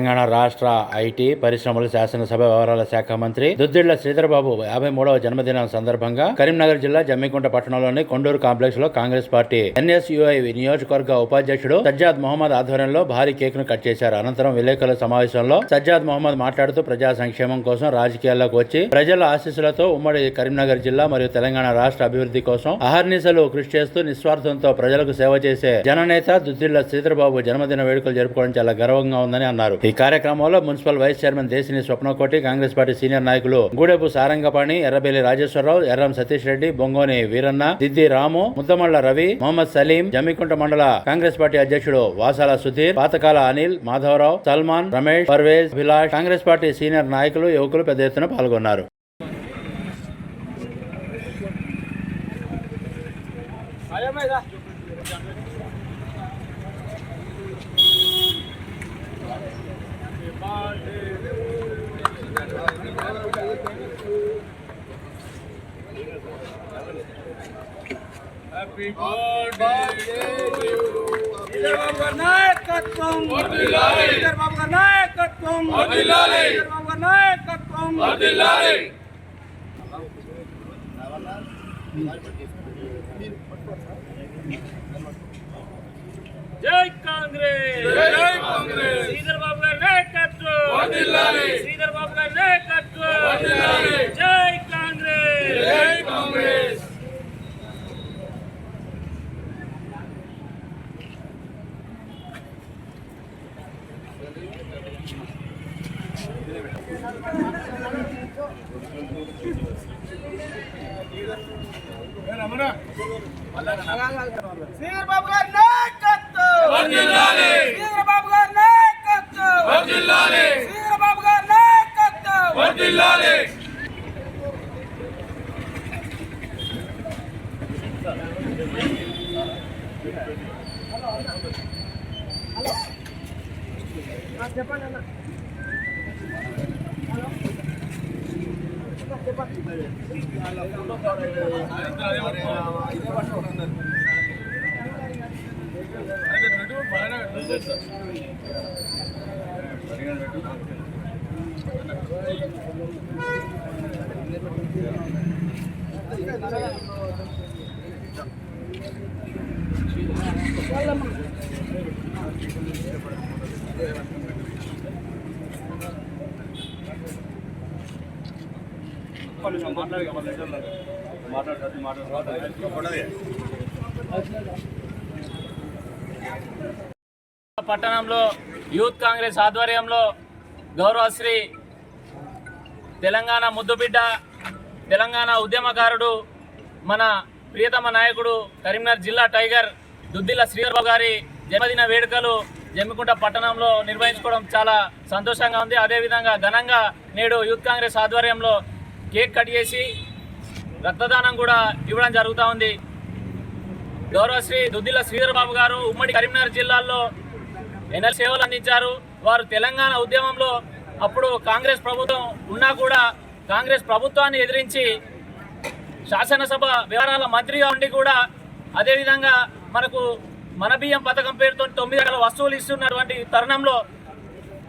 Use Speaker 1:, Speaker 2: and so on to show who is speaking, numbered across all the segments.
Speaker 1: తెలంగాణ రాష్ట్ర ఐటీ పరిశ్రమలు శాసనసభ వ్యవహారాల శాఖ మంత్రి దుద్దిళ్ళ శ్రీధరబాబు యాభై మూడవ జన్మదినం సందర్భంగా కరీంనగర్ జిల్లా జమ్మికుంట పట్టణంలోని కొండూరు కాంప్లెక్స్లో కాంగ్రెస్ పార్టీ ఎన్ఎస్యుఐ నియోజకవర్గ ఉపాధ్యక్షుడు సజ్జాద్ మొహమ్మద్ ఆధ్వర్యంలో భారీ కేక్ను కట్ చేశారు. అనంతరం విలేకరుల సమావేశంలో సజ్జాద్ మొహమ్మద్ మాట్లాడుతూ ప్రజా సంక్షేమం కోసం రాజకీయాల్లోకి వచ్చి ప్రజల ఆశీస్సులతో ఉమ్మడి కరీంనగర్ జిల్లా మరియు తెలంగాణ రాష్ట్ర అభివృద్ధి కోసం అహర్నిశలు కృషి చేస్తూ నిస్వార్థంతో ప్రజలకు సేవ చేసే జననేత దుద్దిళ్ళ శ్రీధరబాబు జన్మదిన వేడుకలు జరుపుకోవడం చాలా గర్వంగా ఉందని అన్నారు. ఈ ఈ కార్యక్రమంలో municipal vice chairman Deshini Swapnakoti Congress party senior నాయకులు గూడెపు సారంగపాణి ఎర్రబెల్లి రాజేశ్వరరావు ఎర్రం సతీష్ రెడ్డి బొంగోని వీరన్న దిద్ది రాము ముద్దమళ్ళ రవి మొహమ్మద్ సలీం జమ్మికుంట మండల కాంగ్రెస్ పార్టీ అధ్యక్షుడు వాసాల సుధీర్ పాతకాల అనిల్ మాధవరావు సల్మాన్ రమేష్ పర్వేజ్ అభిలాష్ కాంగ్రెస్ పార్టీ సీనియర్ నాయకులు యువకులు పెద్ద ఎత్తున పాల్గొన్నారు.
Speaker 2: చంద్రబాబు గారి నాయకత్వం చంద్రబాబు గారి నాయకత్వం చంద్రబాబు గారి నాయకత్వం జై కాంగ్రెస్ జై కాంగ్రెస్ శ్రీధర్బాబు గారి నాయకత్వం శ్రీధర్బాబు గారి నాయకత్వం జై కాంగ్రెస్ జై కాంగ్రెస్ శ్రీధర్బాబు గారి నాయకత్వం శ్రీధర్బాబు గారి నాయకత్వం శ్రీధర్బాబు గారి నాయకత్వం Gracias.
Speaker 3: పట్టణంలో యూత్ కాంగ్రెస్ ఆధ్వర్యంలో గౌరవశ్రీ తెలంగాణ ముద్దుబిడ్డ తెలంగాణ ఉద్యమకారుడు మన ప్రియతమ నాయకుడు కరీంనగర్ జిల్లా టైగర్ దుద్దిల్ల శ్రీధర్బాబు గారి జన్మదిన వేడుకలు జమ్మికుంట పట్టణంలో నిర్వహించుకోవడం చాలా సంతోషంగా ఉంది. అదేవిధంగా ఘనంగా నేడు యూత్ కాంగ్రెస్ ఆధ్వర్యంలో కేక్ కట్ చేసి రక్తదానం కూడా ఇవ్వడం జరుగుతూ ఉంది. గౌరవశ్రీ దుద్దిల శ్రీధర్ బాబు గారు ఉమ్మడి కరీంనగర్ జిల్లాలో ఎన్ఎల్ సేవలు అందించారు. వారు తెలంగాణ ఉద్యమంలో అప్పుడు కాంగ్రెస్ ప్రభుత్వం ఉన్నా కూడా కాంగ్రెస్ ప్రభుత్వాన్ని ఎదిరించి శాసనసభ వివరాల మంత్రిగా ఉండి కూడా అదేవిధంగా మనకు మన బియ్యం పథకం పేరుతో తొమ్మిది రకాల వస్తువులు ఇస్తున్నటువంటి తరుణంలో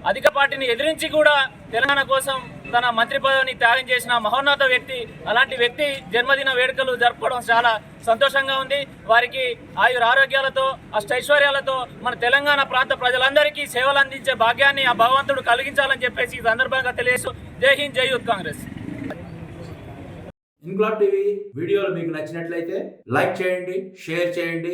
Speaker 3: అధిక పార్టీని ఎదిరించి కూడా తెలంగాణ కోసం తన మంత్రి పదవిని త్యాగం చేసిన మహోన్నత వ్యక్తి అలాంటి వ్యక్తి జన్మదిన వేడుకలు జరుపుకోవడం చాలా సంతోషంగా ఉంది. వారికి ఆయుర ఆరోగ్యాలతో అష్టైశ్వర్యాలతో మన తెలంగాణ ప్రాంత ప్రజలందరికీ సేవలు అందించే భాగ్యాన్ని ఆ భగవంతుడు కలిగించాలని చెప్పేసి ఈ సందర్భంగా తెలియజేస్తూ జై హింద్ జై యూత్ కాంగ్రెస్.
Speaker 1: ఇన్క్లాబ్ టీవీ వీడియోలు మీకు నచ్చినట్లయితే లైక్ చేయండి షేర్ చేయండి